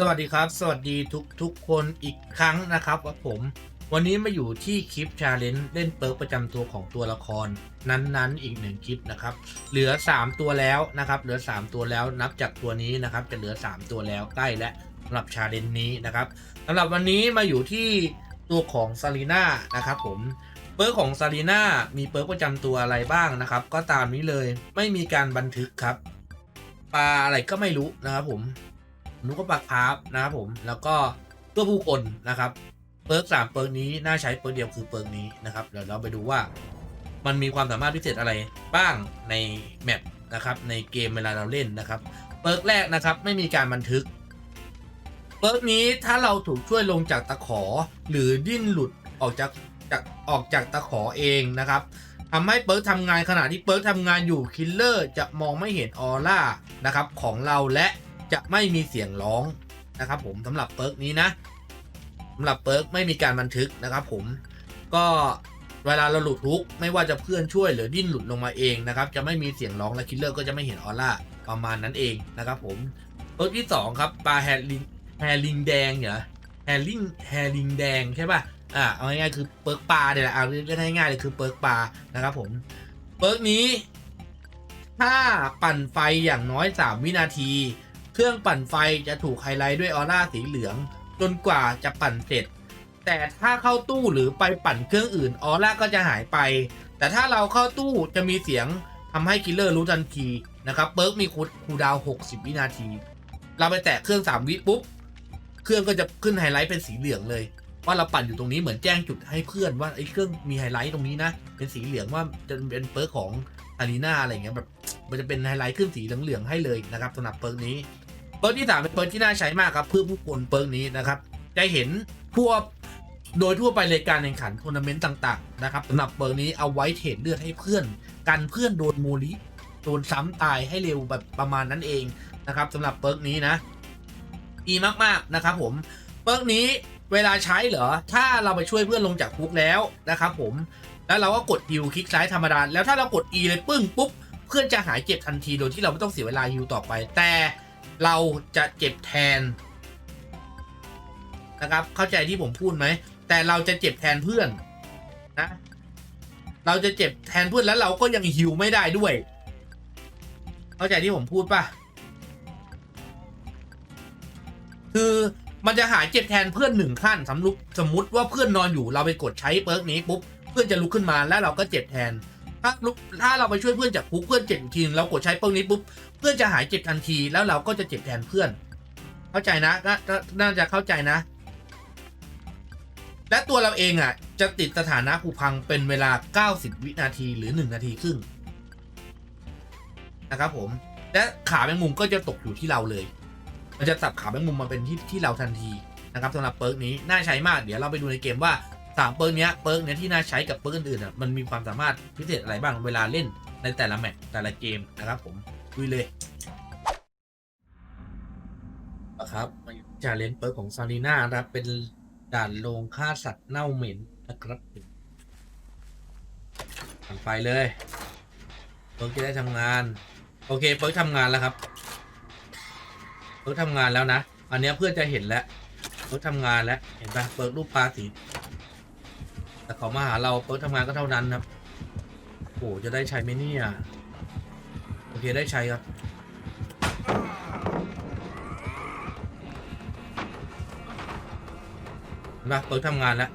สวัสดีครับ สวัสดีทุกทุกคนอีกครั้งนะครับว่าผม วันนี้มาอยู่ที่คลิปชาเลนจ์เล่นเปิร์กประจำตัวของตัวละคร นั้นๆ อีกหนึ่งคลิปนะครับ เหลือ 3 ตัวแล้วนะครับ เหลือ 3 ตัวแล้วนับจากตัวนี้นะครับ จะเหลือ 3 ตัวแล้วใกล้และสำหรับชาเลนจ์นี้นะครับสำหรับวันนี้มาอยู่ที่ตัวของซารีน่านะครับผมเปิร์กของซารีน่ามีเปิร์กประจำตัวอะไรบ้างนะครับ ก็ตามนี้เลยไม่มีการบันทึกครับปลาอะไรก็ไม่รู้นะครับผม นุก็ปลาคาร์ฟนะครับผมแล้วก็เพื่อผู้คนนะครับเปิร์กสามเปิร์กนี้น่าใช้เปิร์กเดียวคือเปิร์กนี้นะครับเดี๋ยวเราไปดูว่ามันมีความสามารถพิเศษอะไรบ้างในแมปนะครับในเกมเวลาเราเล่นนะครับเปิร์กแรกนะครับไม่มีการบันทึกเปิร์กนี้ถ้าเราถูกช่วยลงจากตะขอ หรือดิ้นหลุดออกจากจากออกจากตะขอเองนะครับทำให้เปิร์กทำงานขณะที่เปิร์กทำงานอยู่คิลเลอร์จะมองไม่เห็นออร่านะครับของเราและ จะไม่มีเสียงร้องนะครับผมสำหรับเปิร์กนี้นะสำหรับเปิร์กไม่มีการบันทึกนะครับผมก็เวลาเราหลุดทุกไม่ว่าจะเพื่อนช่วยหรือดิ้นหลุดลงมาเองนะครับจะไม่มีเสียงร้องและคิลเลอร์ก็จะไม่เห็นออร่าประมาณนั้นเองนะครับผมเปิร์กที่สองครับปลาแฮร์ลิงแฮร์ลิงแดงเหรอแฮร์ลิงแฮร์ลิงแดงใช่ป่ะอ่าเอาง่ายๆคือเปิร์กปลาเนี่ยแหละเอาเรียกง่ายๆเลยคือเปิร์กปลานะครับผมเปิร์กนี้ถ้าปั่นไฟอย่างน้อย 3 วินาที เครื่องปั่นไฟจะถูกไฮไลท์ด้วยออร่าสีเหลือง จนกว่าจะปั่นเสร็จ แต่ถ้าเข้าตู้หรือไปปั่นเครื่องอื่นออร่าก็จะหายไป แต่ถ้าเราเข้าตู้จะมีเสียงทำให้คิลเลอร์รู้ทันทีนะครับเปิร์กมีคูคูดาว 60 วินาที เราไปแตะเครื่อง 3 วิปุ๊บ เครื่องก็จะขึ้นไฮไลท์เป็นสีเหลืองเลย ว่าเราปั่นอยู่ตรงนี้เหมือนแจ้งจุดให้เพื่อนว่าไอ้เครื่องมีไฮไลท์ตรงนี้นะ เป็นสีเหลืองว่าจะเป็นเปิร์กของอารีนาอะไรเงี้ยแบบมันจะเป็นไฮไลท์ขึ้นสีเหลืองๆให้เลยนะครับสำหรับเปิร์กนี้ เปิร์กที่สามเป็นเปิร์กที่น่าใช้มากครับเพื่อผู้คนเปิร์กนี้นะครับ จะเห็นทั่วโดยทั่วไปในการแข่งขันทัวร์นาเมนต์ต่างๆนะครับสำหรับเปิร์กนี้เอาไว้เทรดเลือดให้เพื่อน กันเพื่อนโดนโมลิโดนซ้ำตายให้เร็วแบบประมาณนั้นเองนะครับสำหรับเปิร์กนี้นะดีมากๆนะครับผมเปิร์กนี้เวลาใช้เหรอ ถ้าเราไปช่วยเพื่อนลงจากคุกแล้วนะครับผม แล้วเราก็กดฮิวคลิกซ้ายธรรมดา แล้วถ้าเรากด E เลยปึ้งปุ๊บ เพื่อนจะหายเจ็บทันทีโดยที่เราไม่ต้องเสียเวลาฮิวต่อไป แต่ เราจะเจ็บแทน นะครับ เข้าใจที่ผมพูดไหม แต่เราจะเจ็บแทนเพื่อนนะ เราจะเจ็บแทนเพื่อนแล้วเราก็ยังฮิวไม่ได้ด้วย เข้าใจที่ผมพูดปะคือมันจะหายเจ็บแทนเพื่อนหนึ่งขั้นสำรุสมมติว่าเพื่อนนอนอยู่เราไปกดใช้เปิร์กนี้ปุ๊บเพื่อนจะลุกขึ้นมาแล้วเราก็เจ็บแทน ถ้าถ้าเราไปช่วยเพื่อนจากคุกเพื่อนเจ็บอีกทีนเรากดใช้เปิร์กนี้ปุ๊บเพื่อนจะหายเจ็บทันทีแล้วเราก็จะเจ็บแทนเพื่อน เข้าใจนะก็น่าจะเข้าใจนะ และตัวเราเองอะ จะติดสถานะผุพังเป็นเวลา 90 วินาทีหรือ 1 นาทีครึ่งนะครับผม และขาแมงมุมก็จะตกอยู่ที่เราเลย มันจะสับขาแมงมุมมาเป็นที่ที่เราทันทีนะครับสำหรับเปิร์กนี้น่าใช้มากเดี๋ยวเราไปดูในเกมว่า สามเปิร์กเนี้ยเปิร์กเนี้ยที่น่าใช้กับเปิร์กอื่นๆอะมันมีความสามารถพิเศษอะไรบ้างเวลาเล่นในแต่ละแมตช์แต่ละเกมนะครับผมดูเลยนะครับจาเลนเปิร์กของซารีนานะครับเป็นด่านลงฆ่าสัตว์เน่าเหม็นนะครับผ่านไปเลยเปิร์กจะได้ทำงาน โอเคเปิร์กทำงานแล้วครับเปิร์กทำงานแล้วนะ อันนี้เพื่อนจะเห็นแล้วเปิร์กทำงานแล้วเห็นปะเปิร์กรูปปลาสี แต่เขามาหาเราเปิดทำงานก็เท่านั้นครับโอ้จะได้ใช้ไหมเนี่ยโอเคได้ใช้ครับนะเปิดทำงานแล้ว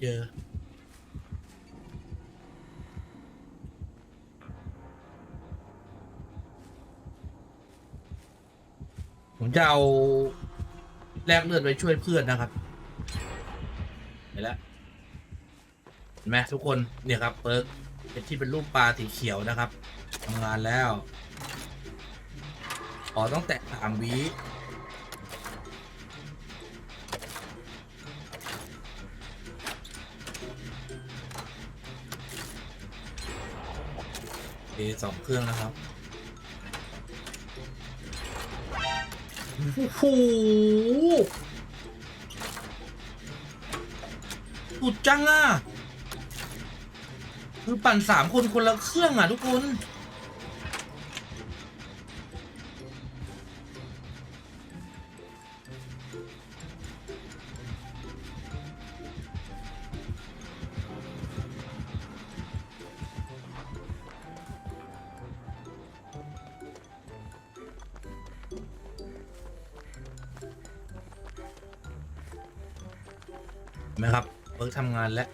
เจอ ผมจะเอาแลกเลือดไปช่วยเพื่อนนะครับ เห็นแล้วเห็นไหมทุกคนเนี่ยครับเปิร์กเป็นที่เป็นรูปปลาสีเขียวนะครับทำงานแล้วอ๋อต้องแตะสามวิ เอสองเครื่องนะครับโอ้โหสุดจังอะ คือปั่นสามคนคนละเครื่องอะทุกคน ทำงานแล้ว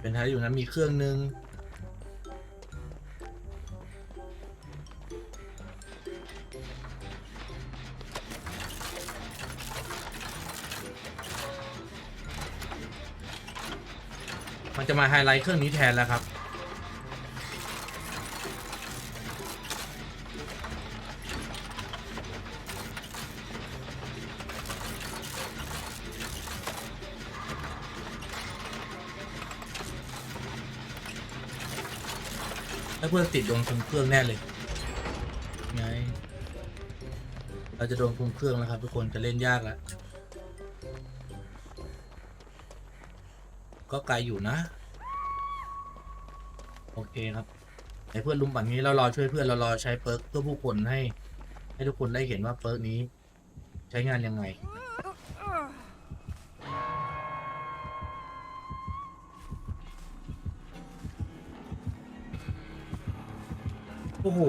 เป็นท้ายอยู่นั้นมีเครื่องหนึ่งมันจะมาไฮไลท์เครื่องนี้แทนแล้วครับ แล้วเพื่อนติดโดนคุมเครื่องแน่เลยไงเราจะโดนคุมเครื่องแล้วครับทุกคนจะเล่นยากแล้วก็ไกลอยู่นะ โอเคครับไอ้เพื่อนลุมปั่นนี้เรารอช่วยเพื่อนเรารอใช้เปิร์กเพื่อผู้คนให้ ให้ทุกคนได้เห็นว่าเปิร์กนี้ ใช้งานยังไง โอ้โห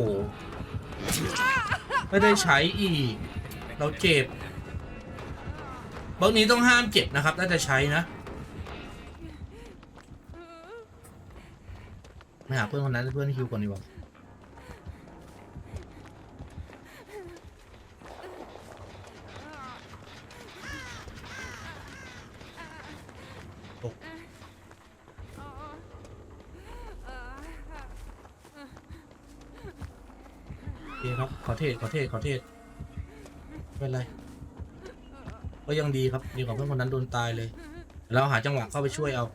ไม่ได้ใช้อีก เราเจ็บบางนี้ต้องห้ามเจ็บนะครับ ถ้าจะใช้นะไม่หาเพื่อนคนนั้นเพื่อนฮิวก่อนดีกว่า เคครับ ขอเทศขอเทศขอเทศไม่เป็นไร ก็ยังดีครับดีกว่าเพื่อนคนนั้นโดนตายเลย เราหาจังหวะเข้าไปช่วยเอา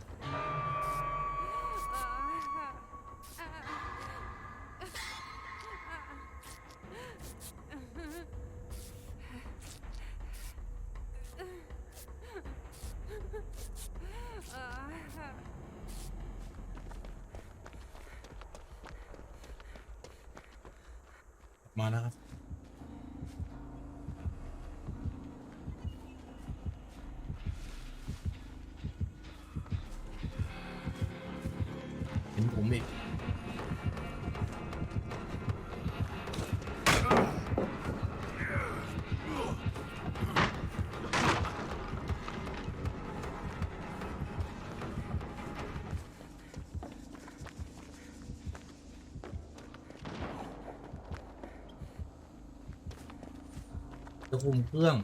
มาแล้วครับ จะคุมเครื่อง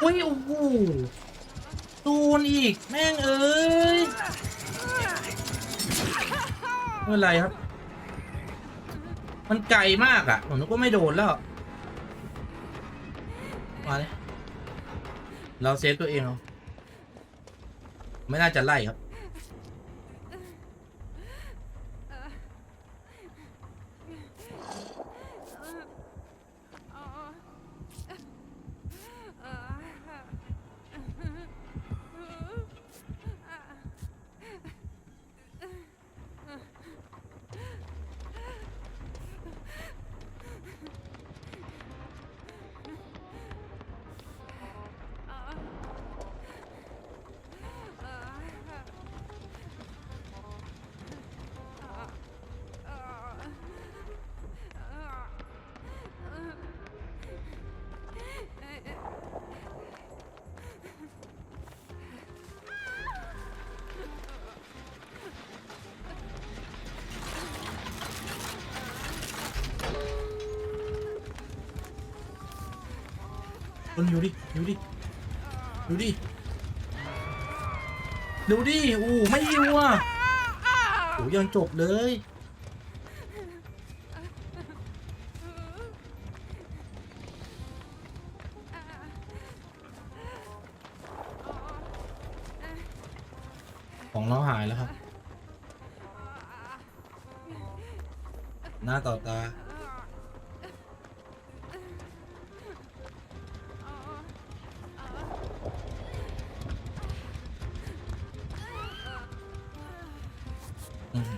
โอ้ย โอ้โหตูนอีก แม่ง เอ้ยไม่เป็นไรครับ มันไกลมากอะ่ะ ผมนึกว่าไม่โดนแล้ว มาเลยเราเซฟตัวเองเอา ไม่น่าจะไล่ครับ คนอยู่ดิอยู่ดิอยู่ดิดูดิโอู้ไม่อยู่อะโอ้ยังจบเลยของเราหายแล้วครับ หน้าต่อตา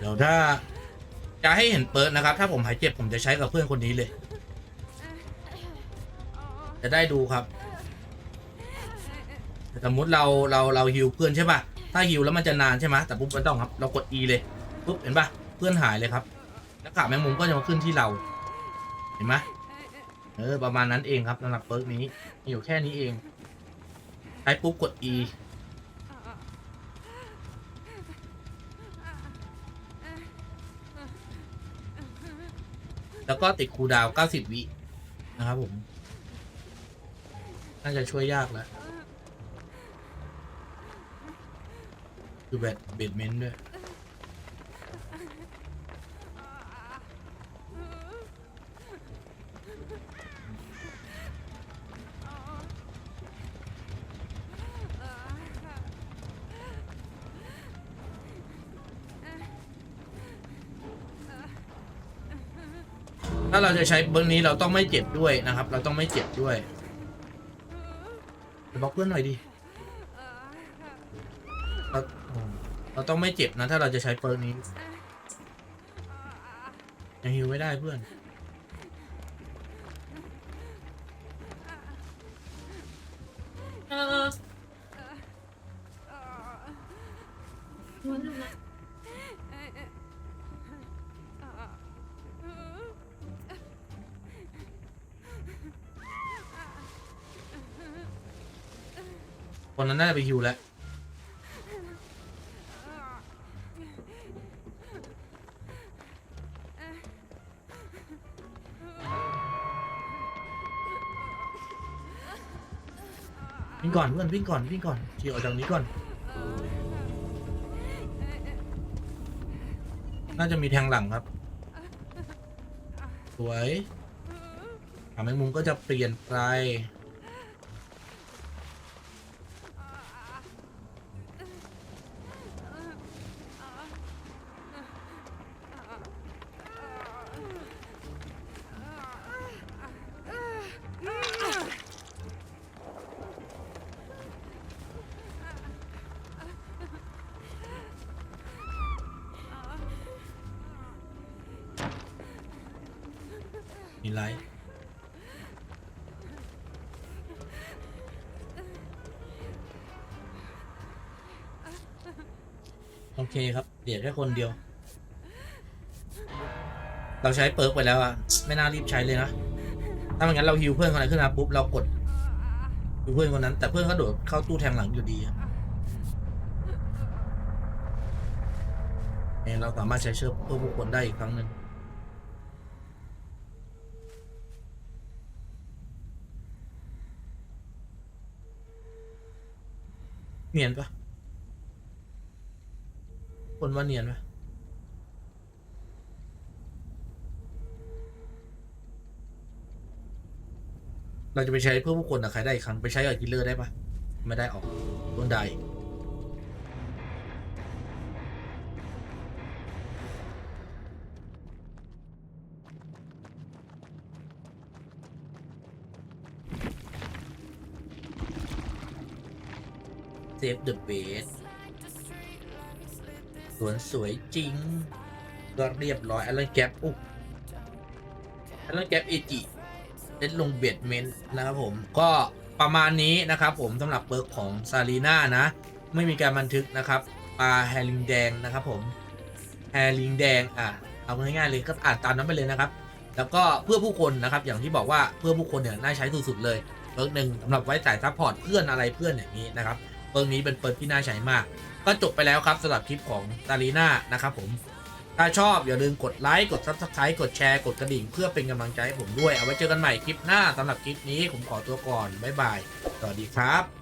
ดี๋ยวถ้าจะให้เห็นเปิดนะครับ ถ้าผมหายเจ็บผมจะใช้กับเพื่อนคนนี้เลย จะได้ดูครับสมมติเราเราเราฮิวเพื่อนใช่ป่ะ ถ้าฮิวแล้วมันจะนานใช่ไหมแต่ปุ๊บไม่ต้องครับ เรากด E เลยปุ๊บเห็นป่ะเพื่อนหายเลยครับ แล้วขาแมงมุมก็จะมาขึ้นที่เรา เห็นไหมเออประมาณนั้นเองครับสำหรับเปิร์กนี้มีอยู่แค่นี้เองใช้ปุ๊บกด E แล้วก็ติดคูลดาวน์90 วินะครับผม น่าจะช่วยยากแล้วคือแบตเบดเมนต์ด้วยาเราจะใช้เบิร์นี้เราต้องไม่เจ็บด้วยนะครับ เราต้องไม่เจ็บด้วยบล็อกเพื่อนหน่อยดิเราเราต้องไม่เจ็บนะ ถ้าเราจะใช้เปิร์นี้ยังฮิวไม่ได้เพื่อน คนนั้นน่าจะไปฮิวแล้ววิ่งก่อนเพื่อนวิ่งก่อนวิ่งก่อนขี่ออกจากนี้ก่อน น่าจะมีแทงหลังครับ สวยขาแมงมุมก็จะเปลี่ยนไป โอเคครับเดี๋ยวแค่คนเดียว เราใช้เปิร์กไปแล้วอะไม่น่ารีบใช้เลยนะ ถ้าไม่งั้นเราฮิวเพื่อนคนไหนขึ้นมาปุ๊บเรากดฮิวเพื่อนคนนั้น แต่เพื่อนก็โดดเข้าตู้แทงหลังอยู่ดีเองเราสามารถใช้เชือกเพื่อบุคคลได้อีกครั้งหนึ่งเนียนปะ คนว่าเนียนปะเราจะไปใช้เพื่อผู้คนอะใครได้อีกครั้งไปใช้กับกิลเลอร์ได้ปะไม่ได้ออกโดนได้เซฟเดอะเบส สวนสวยจริงก็เรียบร้อยอัลเลนแกปอุ๊อัลเลนแกปเอจิเล่นลงเบียดเมนนะครับผม ก็ประมาณนี้นะครับผมสำหรับเบิร์กของซารีน่านะ ไม่มีการบันทึกนะครับปลาแฮริงแดงนะครับผมแฮริงแดงอะเอาง่ายๆเลยก็อ่านตามนั้นไปเลยนะครับ แล้วก็เพื่อผู้คนนะครับ อย่างที่บอกว่าเพื่อผู้คนเนี่ยน่าใช้สุดๆเลยเบิร์กหนึ่งสำหรับไว้จ่ายซัพพอร์ตเพื่อนอะไรเพื่อนอย่างนี้นะครับเปิร์กนี้เป็นเปิร์กที่น่าใช้มาก ก็จบไปแล้วครับสำหรับคลิปของตาลีน่านะครับผม ถ้าชอบอย่าลืมกดไลค์กด Subscribe กดแชร์กดกระดิ่ง เพื่อเป็นกำลังใจให้ผมด้วย เอาไว้เจอกันใหม่คลิปหน้าสำหรับคลิปนี้ผมขอตัวก่อนบ๊ายบายสวัสดีครับ